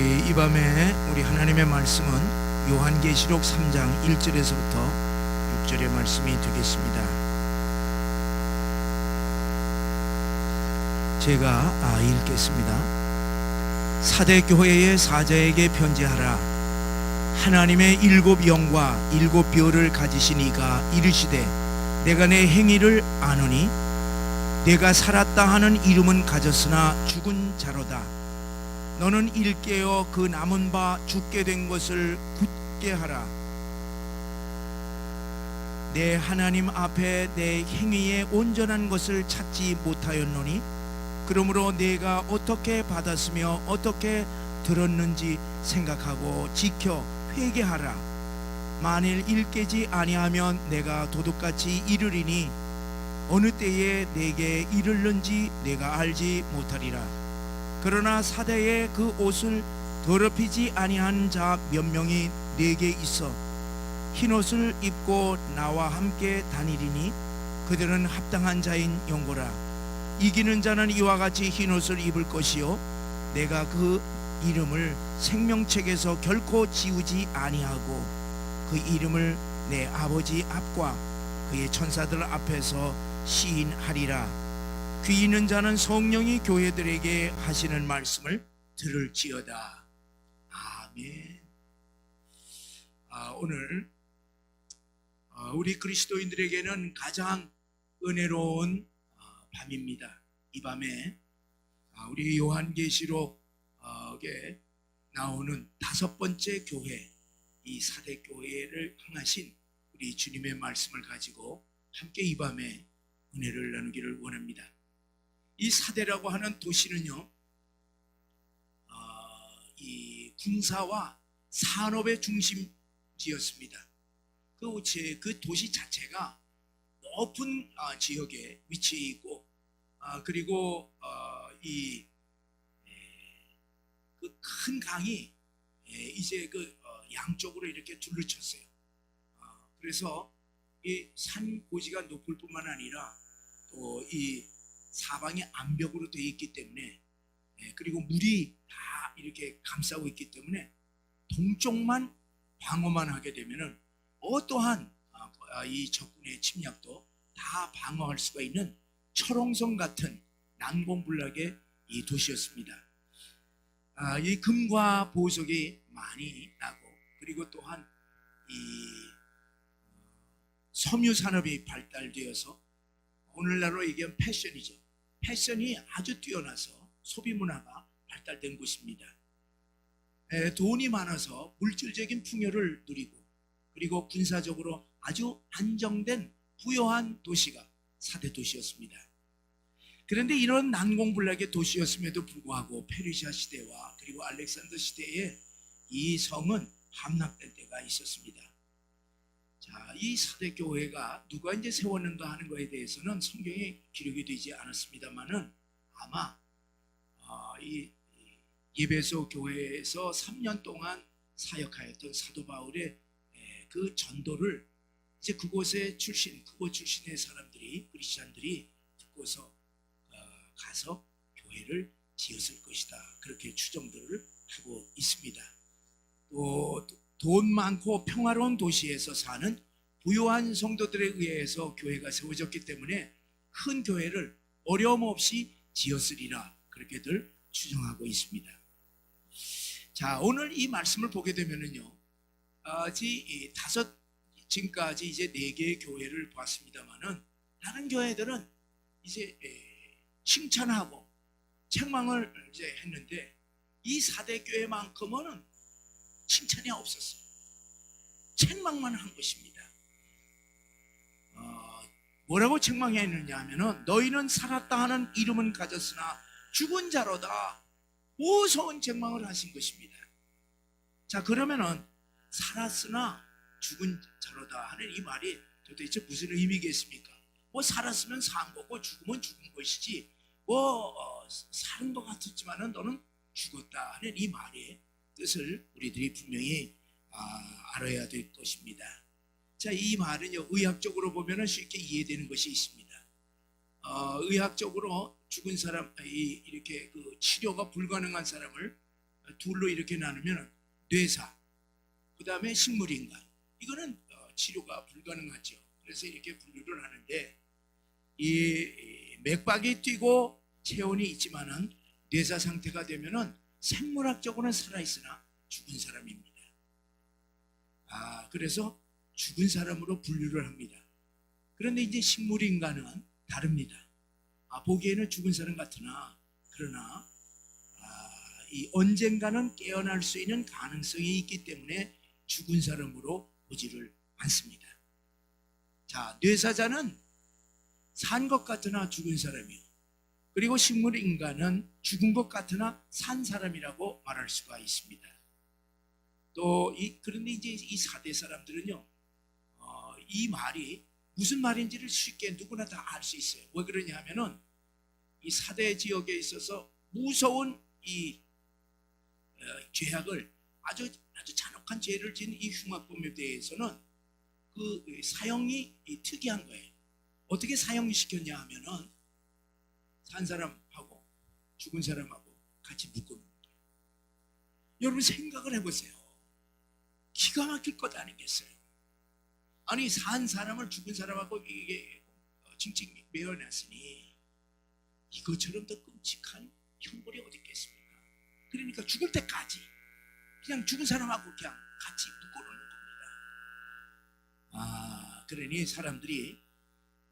우리 이 밤에 우리 하나님의 말씀은 요한계시록 3장 1절에서부터 6절의 말씀이 되겠습니다. 제가 아 읽겠습니다. 사대 교회의 사자에게 편지하라. 하나님의 일곱 영과 일곱 별을 가지신 이가 이르시되 내가 내 행위를 아노니 내가 살았다 하는 이름은 가졌으나 죽은 자로다. 너는 일깨어 그 남은 바 죽게 된 것을 굳게 하라. 내 하나님 앞에 내 행위의 온전한 것을 찾지 못하였노니 그러므로 내가 어떻게 받았으며 어떻게 들었는지 생각하고 지켜 회개하라. 만일 일깨지 아니하면 내가 도둑같이 이르리니 어느 때에 내게 이르는지 내가 알지 못하리라. 그러나 사대에 그 옷을 더럽히지 아니한 자 몇 명이 내게 있어 흰 옷을 입고 나와 함께 다니리니 그들은 합당한 자인 영고라. 이기는 자는 이와 같이 흰 옷을 입을 것이요 내가 그 이름을 생명책에서 결코 지우지 아니하고 그 이름을 내 아버지 앞과 그의 천사들 앞에서 시인하리라 귀 있는 자는 성령이 교회들에게 하시는 말씀을 들을지어다. 아멘. 아, 오늘 아, 우리 그리스도인들에게는 가장 은혜로운 아, 밤입니다. 이 밤에 아, 우리 요한계시록에 나오는 다섯 번째 교회, 이 사대 교회를 향하신 우리 주님의 말씀을 가지고 함께 이 밤에 은혜를 나누기를 원합니다. 이 사대라고 하는 도시는요, 어, 이 군사와 산업의 중심지였습니다. 그, 제- 그 도시 자체가 높은 아, 지역에 위치해 있고, 아, 그리고 어, 이그큰 강이 예, 이제 그 어, 양쪽으로 이렇게 둘러쳤어요. 아, 그래서 이 산 고지가 높을 뿐만 아니라 또이 사방이 암벽으로 되어 있기 때문에 예, 그리고 물이 다 이렇게 감싸고 있기 때문에 동쪽만 방어만 하게 되면은 어떠한 아, 아, 이 적군의 침략도 다 방어할 수가 있는 철옹성 같은 난공불락의 이 도시였습니다. 아, 이 금과 보석이 많이 나고 그리고 또한 이 섬유 산업이 발달되어서 오늘날로 얘기하면 패션이죠. 패션이 아주 뛰어나서 소비 문화가 발달된 곳입니다. 에, 돈이 많아서 물질적인 풍요를 누리고 그리고 군사적으로 아주 안정된 부여한 도시가 사대 도시였습니다. 그런데 이런 난공불락의 도시였음에도 불구하고 페르시아 시대와 그리고 알렉산더 시대에 이 성은 함락될 때가 있었습니다. 자, 이 사대 교회가 누가 이제 세웠는가 하는 것에 대해서는 성경에 기록이 되지 않았습니다만은 아마 어, 이, 이 예배소 교회에서 3년 동안 사역하였던 사도 바울의 에, 그 전도를 이제 그곳에 출신, 그곳 출신의 사람들이 크리스천들이 듣고서 어, 가서 교회를 지었을 것이다. 그렇게 추정들을 하고 있습니다. 또 돈 많고 평화로운 도시에서 사는 부유한 성도들에 의해서 교회가 세워졌기 때문에 큰 교회를 어려움 없이 지었으리라 그렇게들 추정하고 있습니다. 자 오늘 이 말씀을 보게 되면은요, 아직 이 다섯 지금까지 이제 네 개의 교회를 봤습니다만은 다른 교회들은 이제 에, 칭찬하고 책망을 이제 했는데 이 사대 교회만큼은 칭찬이 없었어요. 책망만 한 것입니다. 어, 뭐라고 책망했느냐 하면은 너희는 살았다 하는 이름은 가졌으나 죽은 자로다. 무서운 책망을 하신 것입니다. 자 그러면은 살았으나 죽은 자로다 하는 이 말이 도대체 무슨 의미겠습니까? 뭐 살았으면 산 거고 죽으면 죽은 것이지 뭐 어, 사는 것 같았지만은 너는 죽었다 하는 이 말의 뜻을 우리들이 분명히 아, 알아야 될 것입니다. 자, 이 말은요, 의학적으로 보면 쉽게 이해되는 것이 있습니다. 어, 의학적으로 죽은 사람, 이, 이렇게 그 치료가 불가능한 사람을 둘로 이렇게 나누면 뇌사, 그 다음에 식물인간. 이거는 어, 치료가 불가능하죠. 그래서 이렇게 분류를 하는데 이 맥박이 뛰고 체온이 있지만은 뇌사 상태가 되면은 생물학적으로는 살아있으나 죽은 사람입니다. 아, 그래서 죽은 사람으로 분류를 합니다. 그런데 이제 식물인간은 다릅니다. 아, 보기에는 죽은 사람 같으나 그러나 아, 이 언젠가는 깨어날 수 있는 가능성이 있기 때문에 죽은 사람으로 보지를 않습니다. 자, 뇌사자는 산 것 같으나 죽은 사람이요. 그리고 식물 인간은 죽은 것 같으나 산 사람이라고 말할 수가 있습니다. 또 이 그런데 이제 이 사대 사람들은요, 어, 이 말이 무슨 말인지를 쉽게 누구나 다 알 수 있어요. 왜 그러냐 하면은 이 사대 지역에 있어서 무서운 이 어, 죄악을 아주 아주 잔혹한 죄를 지은 이 흉악범에 대해서는 그 사형이 이 특이한 거예요. 어떻게 사형 시켰냐 하면은 산 사람하고 죽은 사람하고 같이 묶어놓는 거예요. 여러분 생각을 해보세요. 기가 막힐 것 아니겠어요? 아니 산 사람을 죽은 사람하고 이게 어, 칭칭 매어놨으니 이것처럼 더 끔찍한 형벌이 어디 있겠습니까? 그러니까 죽을 때까지 그냥 죽은 사람하고 그냥 같이 묶어놓는 겁니다. 아 그러니 사람들이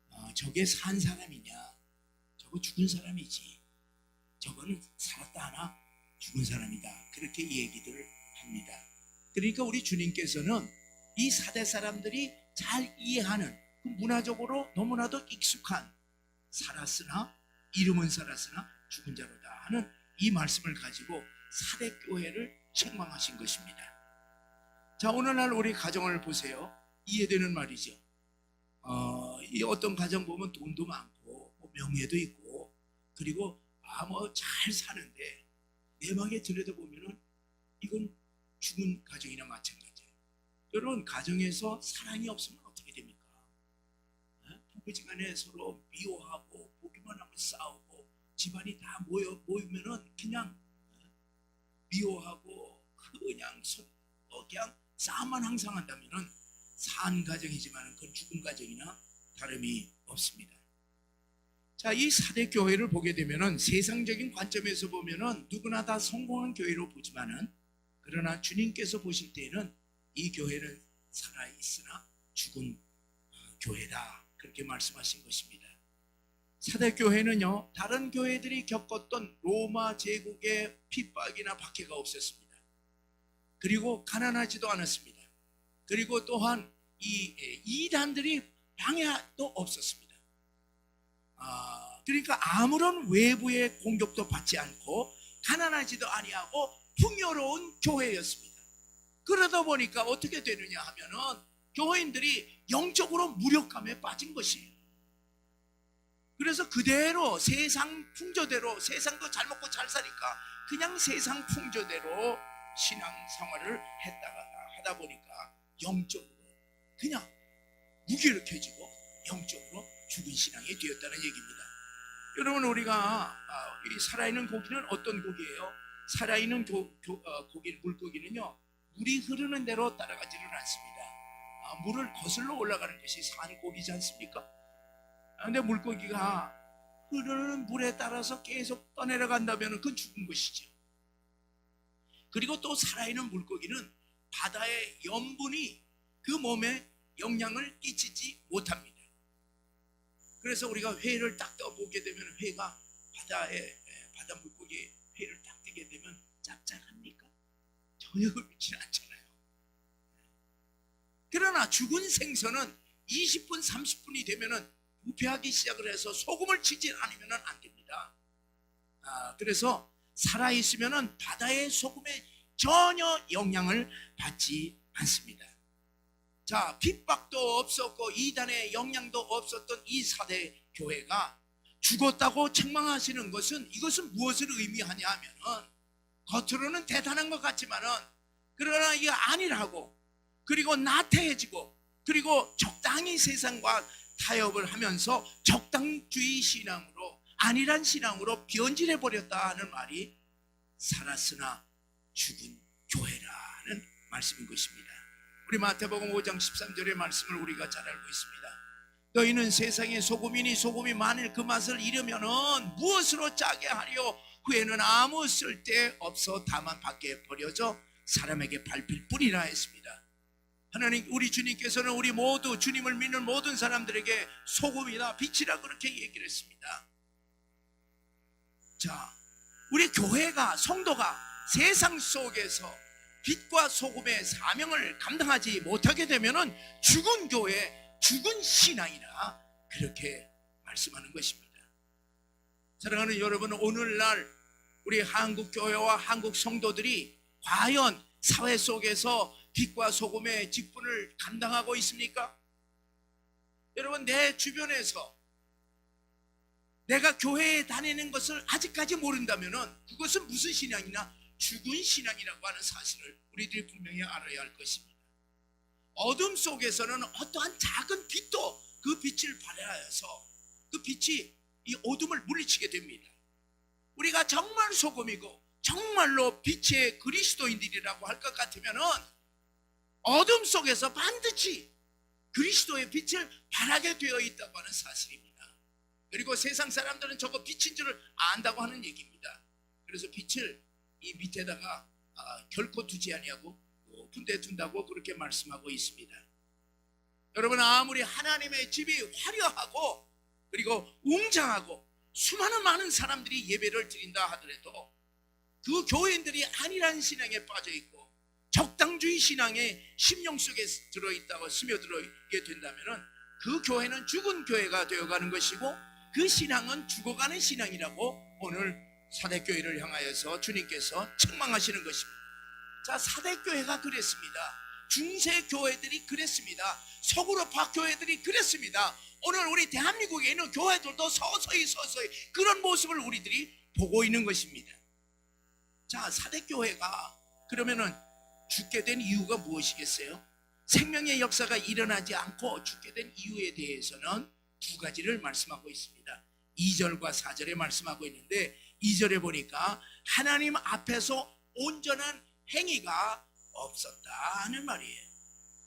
어, 저게 산 사람이냐 저거 죽은 사람이지 저거는 살았다 하나 죽은 사람이다 그렇게 얘기들을 합니다. 그러니까 우리 주님께서는 이 사대 사람들이 잘 이해하는 그 문화적으로 너무나도 익숙한 살았으나 이름은 살았으나 죽은 자로다 하는 이 말씀을 가지고 사대 교회를 책망하신 것입니다. 자 오늘날 우리 가정을 보세요. 이해되는 말이죠. 어, 이 어떤 가정 보면 돈도 많고 뭐 명예도 있고 그리고 아뭐잘 사는데 내막에 들여다보면은 이건 죽은 가정이나 마찬가지예요. 여러분 가정에서 사랑이 없으면 어떻게 됩니까? 어? 부부지간에 서로 미워하고 보기만 하면 싸우고 집안이 다 모여 모이면은 그냥 어? 미워하고 그냥 손, 어, 그냥 싸움만 항상 한다면은 산 가정이지만 그건 죽은 가정이나 다름이 없습니다. 자, 이 사대 교회를 보게 되면은 세상적인 관점에서 보면은 누구나 다 성공한 교회로 보지만은 그러나 주님께서 보실 때에는 이 교회는 살아 있으나 죽은 어, 교회다 그렇게 말씀하신 것입니다. 사대 교회는요 다른 교회들이 겪었던 로마 제국의 핍박이나 박해가 없었습니다. 그리고 가난하지도 않았습니다. 그리고 또한 이 에, 이단들이 방해도 없었습니다. 아, 그러니까 아무런 외부의 공격도 받지 않고 가난하지도 아니하고 풍요로운 교회였습니다. 그러다 보니까 어떻게 되느냐 하면은 교회인들이 영적으로 무력감에 빠진 것이에요. 그래서 그대로 세상 풍조대로 세상도 잘 먹고 잘 사니까 그냥 세상 풍조대로 신앙 생활을 했다가 하다 보니까 영적으로 그냥 무기력해지고 영적으로 죽은 신앙이 되었다는 얘기입니다. 여러분 우리가 아, 이 살아있는 고기는 어떤 고기예요? 살아있는 고, 고, 어, 고기, 물고기는요 물이 흐르는 대로 따라가지는 않습니다. 아, 물을 거슬러 올라가는 것이 산고기지 않습니까? 아, 근데 물고기가 흐르는 물에 따라서 계속 떠내려간다면 그건 죽은 것이죠. 그리고 또 살아있는 물고기는 바다의 염분이 그 몸에 영향을 끼치지 못합니다. 그래서 우리가 회를 딱 떠보게 되면 회가 바다에 에, 바다 물고기 회를 딱 뜨게 되면 짭짤합니까? 전혀 그렇지 않잖아요. 그러나 죽은 생선은 20분, 30분이 되면은 부패하기 시작을 해서 소금을 치지 않으면 안 됩니다. 아, 그래서 살아 있으면은 바다의 소금에 전혀 영향을 받지 않습니다. 자, 핍박도 없었고 이단의 영향도 없었던 이 사대 교회가 죽었다고 책망하시는 것은 이것은 무엇을 의미하냐 하면은 겉으로는 대단한 것 같지만은 그러나 이게 아니라고 그리고 나태해지고 그리고 적당히 세상과 타협을 하면서 적당주의 신앙으로 안일한 신앙으로 변질해 버렸다 하는 말이 살았으나 죽은 교회라는 말씀인 것입니다. 우리 마태복음 5장 13절의 말씀을 우리가 잘 알고 있습니다. 너희는 세상의 소금이니 소금이 만일 그 맛을 잃으면은 무엇으로 짜게 하려 후에는 아무 쓸데 없어 다만 밖에 버려져 사람에게 밟힐 뿐이라 했습니다. 하나님 우리 주님께서는 우리 모두 주님을 믿는 모든 사람들에게 소금이다 빛이라 그렇게 얘기를 했습니다. 자, 우리 교회가 성도가 세상 속에서 빛과 소금의 사명을 감당하지 못하게 되면은 죽은 교회, 죽은 신앙이라 그렇게 말씀하는 것입니다. 사랑하는 여러분, 오늘날 우리 한국 교회와 한국 성도들이 과연 사회 속에서 빛과 소금의 직분을 감당하고 있습니까? 여러분, 내 주변에서 내가 교회에 다니는 것을 아직까지 모른다면은 그것은 무슨 신앙이나 죽은 신앙이라고 하는 사실을 우리들이 분명히 알아야 할 것입니다. 어둠 속에서는 어떠한 작은 빛도 그 빛을 발하여서 그 빛이 이 어둠을 물리치게 됩니다. 우리가 정말 소금이고 정말로 빛의 그리스도인들이라고 할 것 같으면은 어둠 속에서 반드시 그리스도의 빛을 발하게 되어 있다고 하는 사실입니다. 그리고 세상 사람들은 저거 빛인 줄을 안다고 하는 얘기입니다. 그래서 빛을 이 밑에다가 아, 결코 두지 아니하고 데 둔다고 그렇게 말씀하고 있습니다. 여러분 아무리 하나님의 집이 화려하고 그리고 웅장하고 수많은 많은 사람들이 예배를 드린다 하더라도 그 교인들이 아니란 신앙에 빠져 있고 적당주의 신앙에 심령 속에 들어 있다고 스며들어 있게 된다면은 그 교회는 죽은 교회가 되어가는 것이고 그 신앙은 죽어가는 신앙이라고 오늘 사대교회를 향하여서 주님께서 책망하시는 것입니다. 자, 사대교회가 그랬습니다. 중세교회들이 그랬습니다. 서구로파 교회들이 그랬습니다. 오늘 우리 대한민국에 있는 교회들도 서서히 서서히 그런 모습을 우리들이 보고 있는 것입니다. 자, 사대교회가 그러면은 죽게 된 이유가 무엇이겠어요? 생명의 역사가 일어나지 않고 죽게 된 이유에 대해서는 두 가지를 말씀하고 있습니다. 2절과 4절에 말씀하고 있는데 2절에 보니까 하나님 앞에서 온전한 행위가 없었다는 말이에요.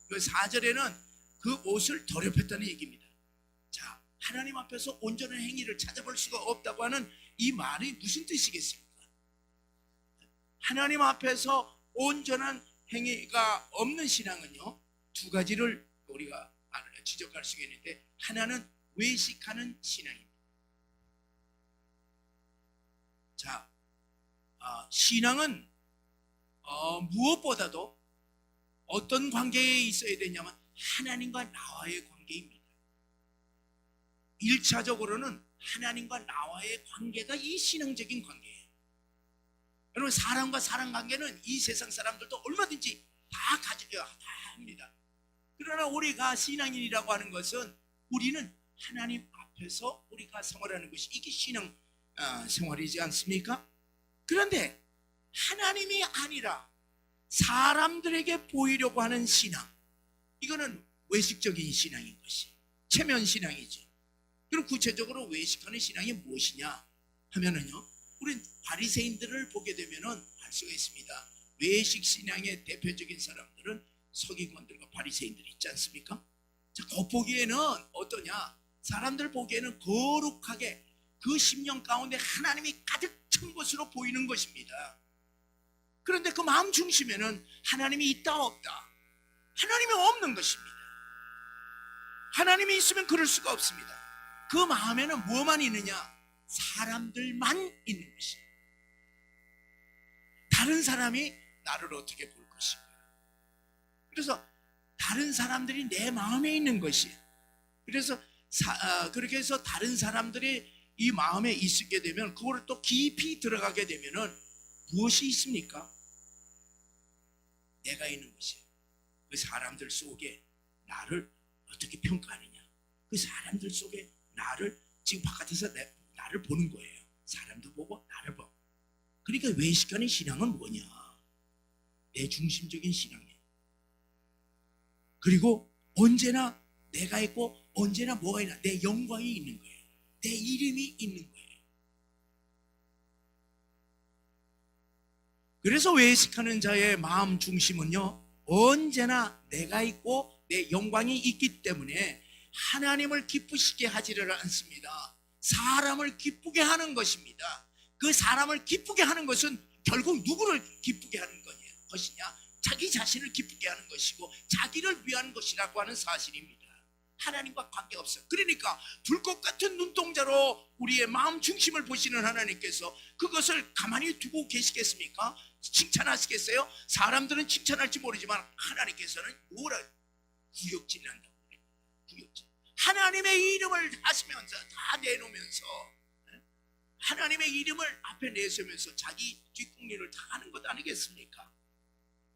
그 4절에는 그 옷을 더럽혔다는 얘기입니다. 자, 하나님 앞에서 온전한 행위를 찾아볼 수가 없다고 하는 이 말이 무슨 뜻이겠습니까? 하나님 앞에서 온전한 행위가 없는 신앙은요 두 가지를 우리가 지적할 수가 있는데 하나는 외식하는 신앙입니다. 자, 어, 신앙은 어, 무엇보다도 어떤 관계에 있어야 되냐면 하나님과 나와의 관계입니다. 1차적으로는 하나님과 나와의 관계가 이 신앙적인 관계예요. 여러분 사람과 사람 관계는 이 세상 사람들도 얼마든지 다 가져야 다 합니다. 그러나 우리가 신앙인이라고 하는 것은 우리는 하나님 앞에서 우리가 생활하는 것이 이게 신앙 어, 생활이지 않습니까? 그런데 하나님이 아니라 사람들에게 보이려고 하는 신앙 이거는 외식적인 신앙인 것이 체면 신앙이죠. 그럼 구체적으로 외식하는 신앙이 무엇이냐 하면은요. 우리 바리새인들을 보게 되면은 알 수가 있습니다. 외식 신앙의 대표적인 사람들은 서기관들과 바리새인들이 있지 않습니까? 자, 겉보기에는 어떠냐? 사람들 보기에는 거룩하게 그 심령 가운데 하나님이 가득 찬 것으로 보이는 것입니다. 그런데 그 마음 중심에는 하나님이 있다 없다. 하나님이 없는 것입니다. 하나님이 있으면 그럴 수가 없습니다. 그 마음에는 뭐만 있느냐? 사람들만 있는 것입니다. 다른 사람이 나를 어떻게 볼 것인가? 그래서 다른 사람들이 내 마음에 있는 것이 그래서 사, 아, 그렇게 해서 다른 사람들이 이 마음에 있게 되면 그거를 또 깊이 들어가게 되면은 무엇이 있습니까? 내가 있는 것이에요. 그 사람들 속에 나를 어떻게 평가하느냐? 그 사람들 속에 나를 지금 바깥에서 내, 나를 보는 거예요. 사람도 보고 나를 보고. 그러니까 외식하는 신앙은 뭐냐? 내 중심적인 신앙이에요. 그리고 언제나 내가 있고 언제나 뭐가 있나 내 영광이 있는 거예요. 내 이름이 있는 거예요. 그래서 외식하는 자의 마음 중심은요 언제나 내가 있고 내 영광이 있기 때문에 하나님을 기쁘시게 하지를 않습니다. 사람을 기쁘게 하는 것입니다. 그 사람을 기쁘게 하는 것은 결국 누구를 기쁘게 하는 것이냐? 자기 자신을 기쁘게 하는 것이고 자기를 위한 것이라고 하는 사실입니다. 하나님과 관계없어요. 그러니까 불꽃 같은 눈동자로 우리의 마음 중심을 보시는 하나님께서 그것을 가만히 두고 계시겠습니까? 칭찬하시겠어요? 사람들은 칭찬할지 모르지만 하나님께서는 뭐라 구역질 난다고 그래요. 구역질. 하나님의 이름을 하시면서 다 내놓으면서 예? 하나님의 이름을 앞에 내세우면서 자기 뒷궁리를 다 하는 것 아니겠습니까?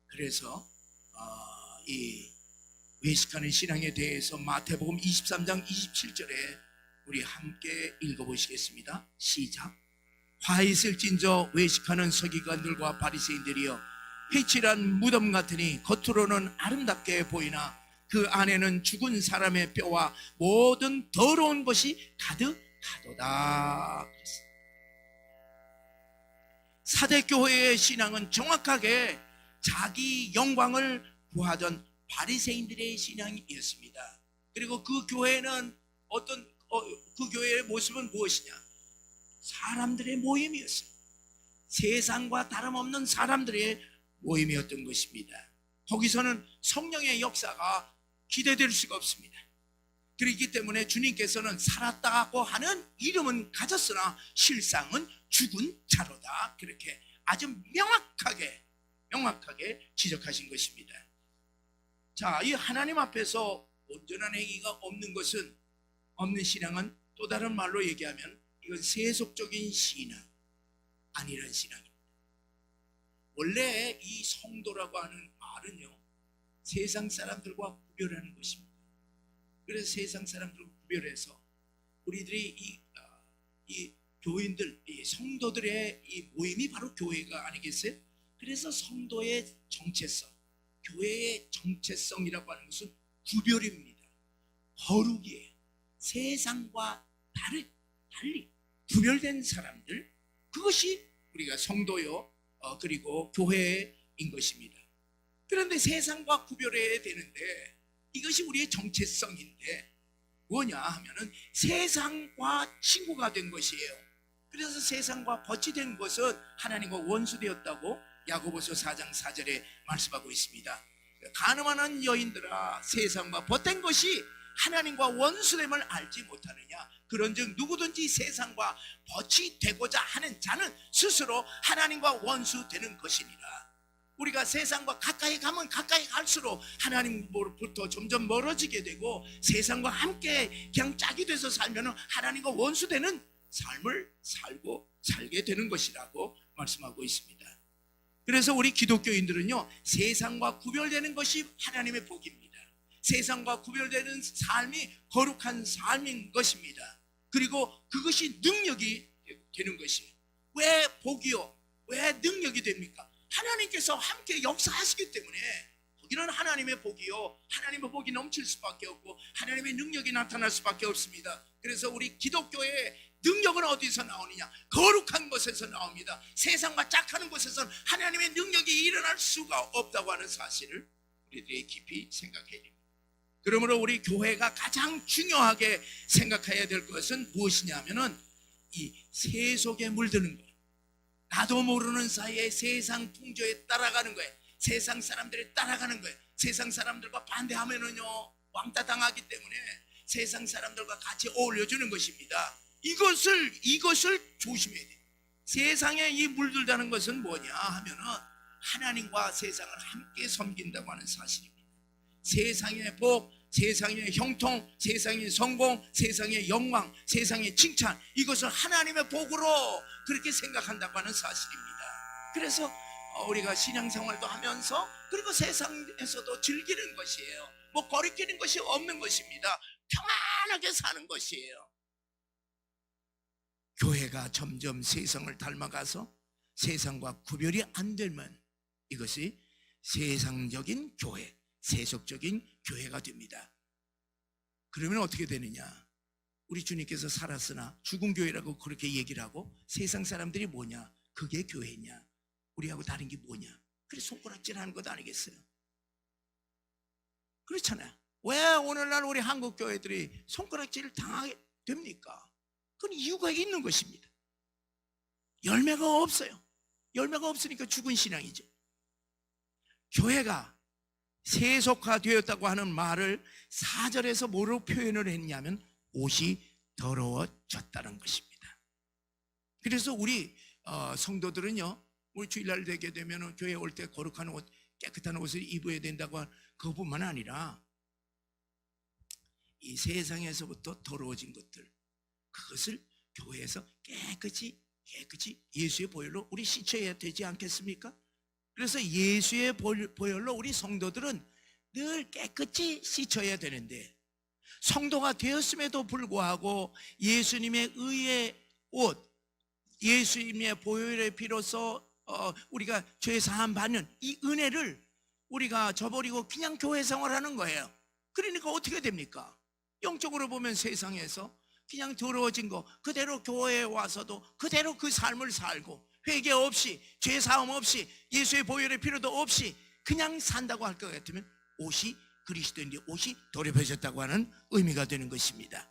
그래서 어, 이 외식하는 신앙에 대해서 마태복음 23장 27절에 우리 함께 읽어보시겠습니다. 시작. 화 있을진저 외식하는 서기관들과 바리새인들이여 회칠한 무덤 같으니 겉으로는 아름답게 보이나 그 안에는 죽은 사람의 뼈와 모든 더러운 것이 가득하도다. 사대교회의 신앙은 정확하게 자기 영광을 구하던 바리새인들의 신앙이었습니다. 그리고 그 교회는 어떤 어, 그 교회의 모습은 무엇이냐? 사람들의 모임이었어요. 세상과 다름없는 사람들의 모임이었던 것입니다. 거기서는 성령의 역사가 기대될 수가 없습니다. 그렇기 때문에 주님께서는 살았다고 하는 이름은 가졌으나 실상은 죽은 자로다. 그렇게 아주 명확하게 명확하게 지적하신 것입니다. 자, 이 하나님 앞에서 온전한 행위가 없는 것은 없는 신앙은 또 다른 말로 얘기하면 이건 세속적인 신앙 아니란 신앙입니다. 원래 이 성도라고 하는 말은요 세상 사람들과 구별하는 것입니다. 그래서 세상 사람들과 구별해서 우리들이 이, 아, 이 교인들, 이 성도들의 이 모임이 바로 교회가 아니겠어요? 그래서 성도의 정체성, 교회의 정체성이라고 하는 것은 구별입니다. 거룩이에요. 세상과 다르, 달리 구별된 사람들, 그것이 우리가 성도요, 어, 그리고 교회인 것입니다. 그런데 세상과 구별해야 되는데 이것이 우리의 정체성인데 뭐냐 하면은 세상과 친구가 된 것이에요. 그래서 세상과 벗이 된 것은 하나님과 원수되었다고 야고보서 4장 4절에 말씀하고 있습니다. 가늠하는 여인들아 세상과 벗된 것이 하나님과 원수됨을 알지 못하느냐 그런즉 누구든지 세상과 벗이 되고자 하는 자는 스스로 하나님과 원수 되는 것이니라 우리가 세상과 가까이 가면 가까이 갈수록 하나님으로부터 점점 멀어지게 되고 세상과 함께 그냥 짝이 돼서 살면 하나님과 원수 되는 삶을 살고 살게 되는 것이라고 말씀하고 있습니다. 그래서 우리 기독교인들은요 세상과 구별되는 것이 하나님의 복입니다. 세상과 구별되는 삶이 거룩한 삶인 것입니다. 그리고 그것이 능력이 되는 것이에요. 왜 복이요? 왜 능력이 됩니까? 하나님께서 함께 역사하시기 때문에 거기는 하나님의 복이요. 하나님의 복이 넘칠 수밖에 없고 하나님의 능력이 나타날 수밖에 없습니다. 그래서 우리 기독교의 능력은 어디서 나오느냐? 거룩한 곳에서 나옵니다. 세상과 짝하는 곳에서는 하나님의 능력이 일어날 수가 없다고 하는 사실을 우리들이 깊이 생각해야 됩니다. 그러므로 우리 교회가 가장 중요하게 생각해야 될 것은 무엇이냐면은 이 세속에 물드는 거예요. 나도 모르는 사이에 세상 풍조에 따라가는 거예요. 세상 사람들에 따라가는 거예요. 세상 사람들과 반대하면은요 왕따 당하기 때문에 세상 사람들과 같이 어울려주는 것입니다. 이것을 이것을 조심해야 돼. 세상에 이 물들다는 것은 뭐냐 하면은 하나님과 세상을 함께 섬긴다고 하는 사실입니다. 세상의 복, 세상의 형통, 세상의 성공, 세상의 영광, 세상의 칭찬 이것을 하나님의 복으로 그렇게 생각한다고 하는 사실입니다. 그래서 어, 우리가 신앙생활도 하면서 그리고 세상에서도 즐기는 것이에요. 뭐 거리끼는 것이 없는 것입니다. 평안하게 사는 것이에요. 교회가 점점 세상을 닮아가서 세상과 구별이 안 되면 이것이 세상적인 교회, 세속적인 교회가 됩니다. 그러면 어떻게 되느냐? 우리 주님께서 살았으나 죽은 교회라고 그렇게 얘기를 하고 세상 사람들이 뭐냐? 그게 교회냐? 우리하고 다른 게 뭐냐? 그래 손가락질 하는 것 아니겠어요? 그렇잖아요. 왜 오늘날 우리 한국 교회들이 손가락질을 당하게 됩니까? 그건 이유가 있는 것입니다. 열매가 없어요. 열매가 없으니까 죽은 신앙이죠. 교회가 세속화되었다고 하는 말을 사절에서 뭐로 표현을 했냐면 옷이 더러워졌다는 것입니다. 그래서 우리 어, 성도들은요, 우리 주일날 되게 되면 교회 올 때 거룩한 옷, 깨끗한 옷을 입어야 된다고 한 그것뿐만 아니라 이 세상에서부터 더러워진 것들 그것을 교회에서 깨끗이 깨끗이 예수의 보혈로 우리 씻어야 되지 않겠습니까? 그래서 예수의 보- 보혈로 우리 성도들은 늘 깨끗이 씻어야 되는데 성도가 되었음에도 불구하고 예수님의 의의 옷, 예수님의 보혈의 피로서 어, 우리가 죄 사함 받는 이 은혜를 우리가 저버리고 그냥 교회 생활하는 거예요. 그러니까 어떻게 됩니까? 영적으로 보면 세상에서 그냥 더러워진 거 그대로 교회에 와서도 그대로 그 삶을 살고 회개 없이 죄 사함 없이 예수의 보혈의 필요도 없이 그냥 산다고 할 것 같으면 옷이 그리스도인데 옷이 더럽혀졌다고 하는 의미가 되는 것입니다.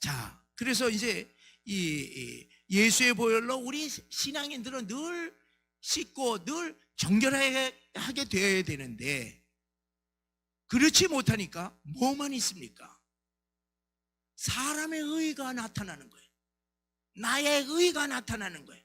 자, 그래서 이제 이, 이 예수의 보혈로 우리 신앙인들은 늘 씻고 늘 정결하게 하게 되어야 되는데 그렇지 못하니까 뭐만 있습니까? 사람의 의가 나타나는 거예요. 나의 의가 나타나는 거예요.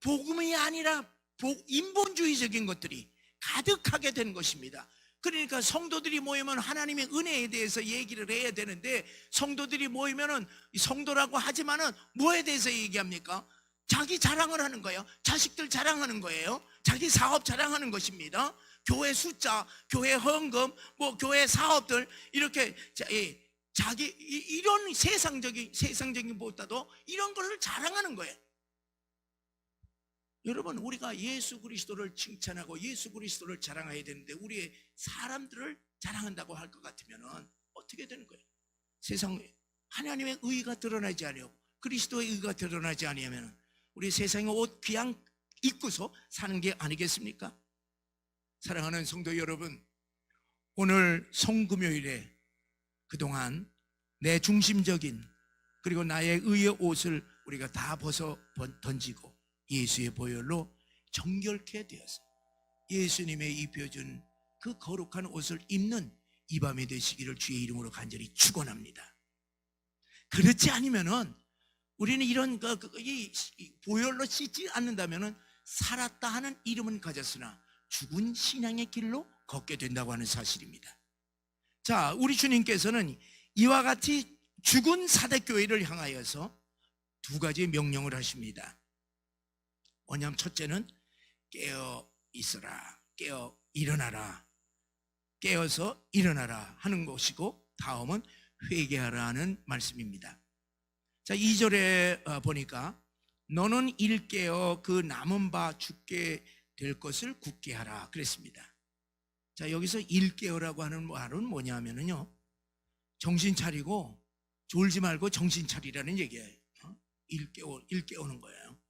복음이 아니라 복- 인본주의적인 것들이 가득하게 된 것입니다. 그러니까 성도들이 모이면 하나님의 은혜에 대해서 얘기를 해야 되는데 성도들이 모이면은 성도라고 하지만은 뭐에 대해서 얘기합니까? 자기 자랑을 하는 거예요. 자식들 자랑하는 거예요. 자기 사업 자랑하는 것입니다. 교회 숫자, 교회 헌금, 뭐 교회 사업들 이렇게 자기 이- 이런 세상적인 세상적인 보다도 이런 것을 자랑하는 거예요. 여러분 우리가 예수 그리스도를 칭찬하고 예수 그리스도를 자랑해야 되는데 우리의 사람들을 자랑한다고 할 것 같으면은 어떻게 되는 거예요? 세상에 하나님의 의가 드러나지 아니하고 그리스도의 의가 드러나지 아니하면 우리 세상에 옷 그냥 입고서 사는 게 아니겠습니까? 사랑하는 성도 여러분, 오늘 성금요일에 그동안 내 중심적인 그리고 나의 의의 옷을 우리가 다 벗어 번- 던지고 예수의 보혈로 정결케 되어서 예수님의 입혀준 그 거룩한 옷을 입는 이 밤이 되시기를 주의 이름으로 간절히 축원합니다. 그렇지 않으면은 우리는 이런 그, 그, 이, 이 보혈로 씻지 않는다면은 살았다 하는 이름은 가졌으나 죽은 신앙의 길로 걷게 된다고 하는 사실입니다. 자, 우리 주님께서는 이와 같이 죽은 사대교회를 향하여서 두 가지 명령을 하십니다. 뭐냐면 첫째는 깨어 있어라, 깨어 일어나라, 깨어서 일어나라 하는 것이고 다음은 회개하라 하는 말씀입니다. 자, 2절에 어, 보니까 너는 일깨어 그 남은 바 죽게 될 것을 굳게 하라 그랬습니다. 자, 여기서 일깨어라고 하는 말은 뭐냐면은요. 정신 차리고 졸지 말고 정신 차리라는 얘기예요. 어? 일깨워 일깨우는 거예요.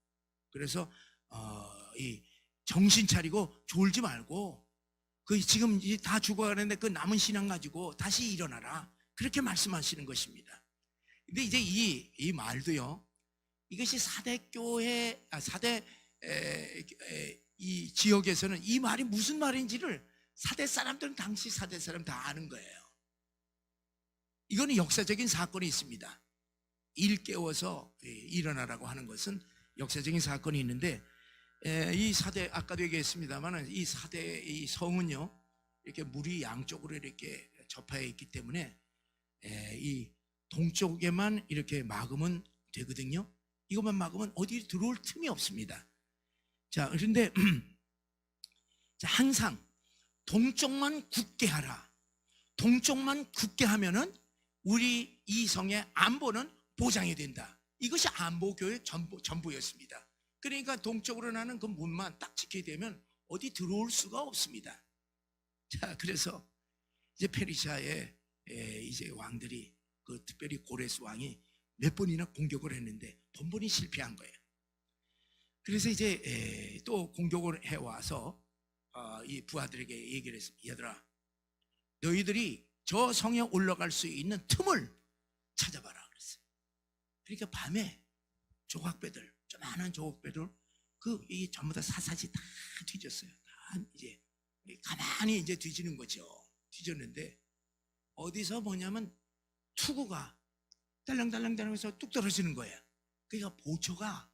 그래서 어, 이 정신 차리고 졸지 말고 그 지금 이제 다 죽어가는데 그 남은 신앙 가지고 다시 일어나라 그렇게 말씀하시는 것입니다. 근데 이제 이, 이 말도요 이것이 사대 교회 아 사대 에, 에, 이 지역에서는 이 말이 무슨 말인지를 사대 사람들은 당시 사대 사람 다 아는 거예요. 이거는 역사적인 사건이 있습니다. 일 깨워서 예, 일어나라고 하는 것은 역사적인 사건이 있는데 에, 이 사대 아까도 얘기했습니다만은 이 사대 이 성은요 이렇게 물이 양쪽으로 이렇게 접하여 있기 때문에 에, 이 동쪽에만 이렇게 막으면 되거든요. 이것만 막으면 어디 들어올 틈이 없습니다. 자 그런데 자, 항상 동쪽만 굳게 하라. 동쪽만 굳게 하면은 우리 이 성의 안보는 보장이 된다. 이것이 안보교의 전부, 전부였습니다. 그러니까 동쪽으로 나는 그 문만 딱 지키게 되면 어디 들어올 수가 없습니다. 자, 그래서 이제 페르시아의 에, 이제 왕들이 그 특별히 고레스 왕이 몇 번이나 공격을 했는데 번번이 실패한 거예요. 그래서 이제 에, 또 공격을 해 와서 어, 이 부하들에게 얘기를 했습니다. 얘들아, 너희들이 저 성에 올라갈 수 있는 틈을 찾아봐라 그랬어요. 그러니까 밤에 조각배들, 조만한 조각배들 그 이 전부 다 사사지 다 뒤졌어요. 다 이제 가만히 이제 뒤지는 거죠. 뒤졌는데 어디서 뭐냐면 투구가 딸랑딸랑딸랑해서 뚝 떨어지는 거예요. 그러니까 보초가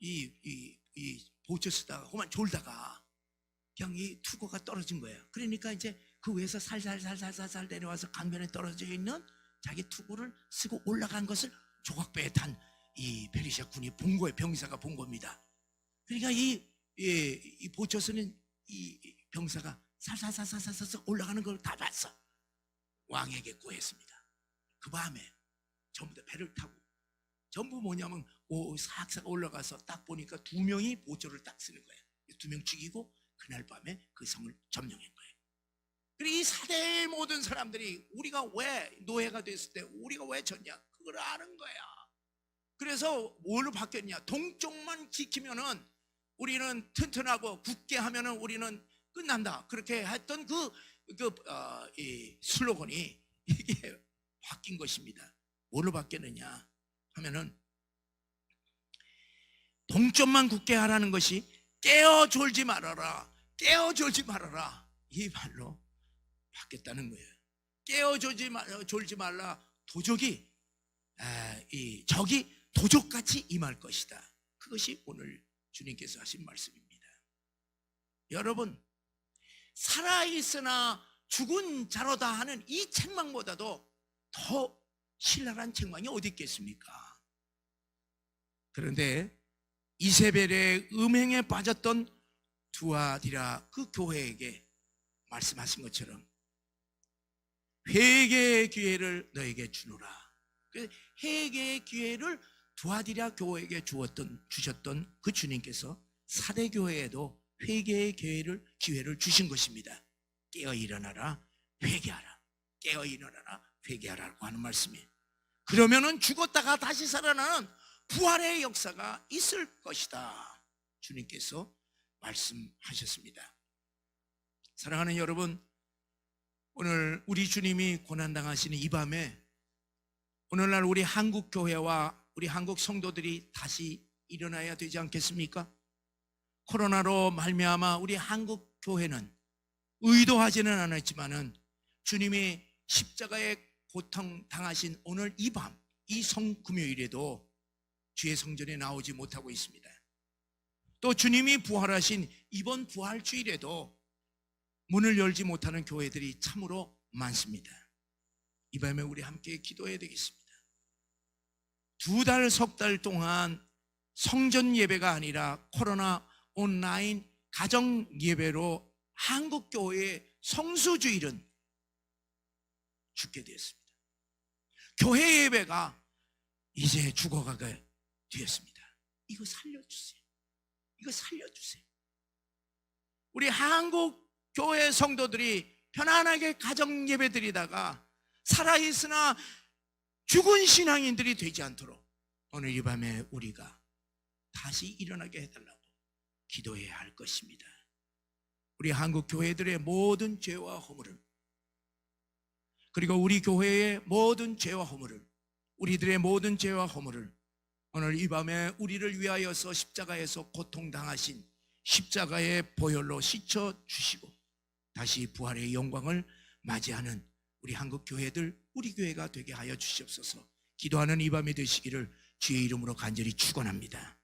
이, 이, 이 보초 쓰다가 그만 졸다가 그냥 이 투구가 떨어진 거예요. 그러니까 이제 그 위에서 살살살살살살 내려와서 강변에 떨어져 있는 자기 투구를 쓰고 올라간 것을 조각배에 탄이 페르시아 군이 본 거예요. 병사가 본 겁니다. 그러니까 이, 이, 이 보초 쓰는 이 병사가 살살살살살살 올라가는 걸 다 봤어. 왕에게 구했습니다. 그 밤에 전부 다 배를 타고 전부 뭐냐면 오 싹싹 올라가서 딱 보니까 두 명이 보초를 딱 쓰는 거예요. 두 명 죽이고 그날 밤에 그 성을 점령한 거예요. 그리고 이 사대의 모든 사람들이 우리가 왜 노예가 됐을 때 우리가 왜 졌냐 그걸 아는 거야. 그래서 뭘로 바뀌었냐? 동쪽만 지키면은 우리는 튼튼하고 굳게 하면은 우리는 끝난다. 그렇게 했던 그, 그, 어, 이 슬로건이 이게 바뀐 것입니다. 뭘로 바뀌었느냐 하면은 동점만 굳게 하라는 것이 깨어 졸지 말아라. 깨어 졸지 말아라. 이 말로 바뀌었다는 거예요. 깨어 졸지 말 졸지 말라. 도적이 아, 이 적이 도적같이 임할 것이다. 그것이 오늘 주님께서 하신 말씀입니다. 여러분 살아 있으나 죽은 자로다 하는 이 책망보다도 더 신랄한 책망이 어디 있겠습니까? 그런데 이세벨의 음행에 빠졌던 두아디라 그 교회에게 말씀하신 것처럼 회개의 기회를 너에게 주노라. 그 회개의 기회를 두아디라 교회에게 주었던 주셨던 그 주님께서 사대 교회에도 회개의 기회를 기회를 주신 것입니다. 깨어 일어나라, 회개하라. 깨어 일어나라, 회개하라고 하는 말씀이에요. 그러면은 죽었다가 다시 살아나는 부활의 역사가 있을 것이다. 주님께서 말씀하셨습니다. 사랑하는 여러분, 오늘 우리 주님이 고난당하시는 이 밤에 오늘날 우리 한국 교회와 우리 한국 성도들이 다시 일어나야 되지 않겠습니까? 코로나로 말미암아 우리 한국 교회는 의도하지는 않았지만은 주님이 십자가에 고통 당하신 오늘 이 밤, 이 성금요일에도 주의 성전에 나오지 못하고 있습니다. 또 주님이 부활하신 이번 부활 주일에도 문을 열지 못하는 교회들이 참으로 많습니다. 이 밤에 우리 함께 기도해야 되겠습니다. 두 달, 석 달 동안 성전 예배가 아니라 코로나 온라인 가정 예배로 한국 교회의 성수주일은 죽게 되었습니다. 교회 예배가 이제 죽어가게 되었습니다. 이거 살려주세요. 이거 살려주세요. 우리 한국 교회 성도들이 편안하게 가정 예배 드리다가 살아있으나 죽은 신앙인들이 되지 않도록 오늘 이 밤에 우리가 다시 일어나게 해달라고 기도해야 할 것입니다. 우리 한국 교회들의 모든 죄와 허물을 그리고 우리 교회의 모든 죄와 허물을 우리들의 모든 죄와 허물을 오늘 이 밤에 우리를 위하여서 십자가에서 고통당하신 십자가의 보혈로 씻어 주시고 다시 부활의 영광을 맞이하는 우리 한국 교회들 우리 교회가 되게 하여 주시옵소서. 기도하는 이 밤이 되시기를 주의 이름으로 간절히 축원합니다.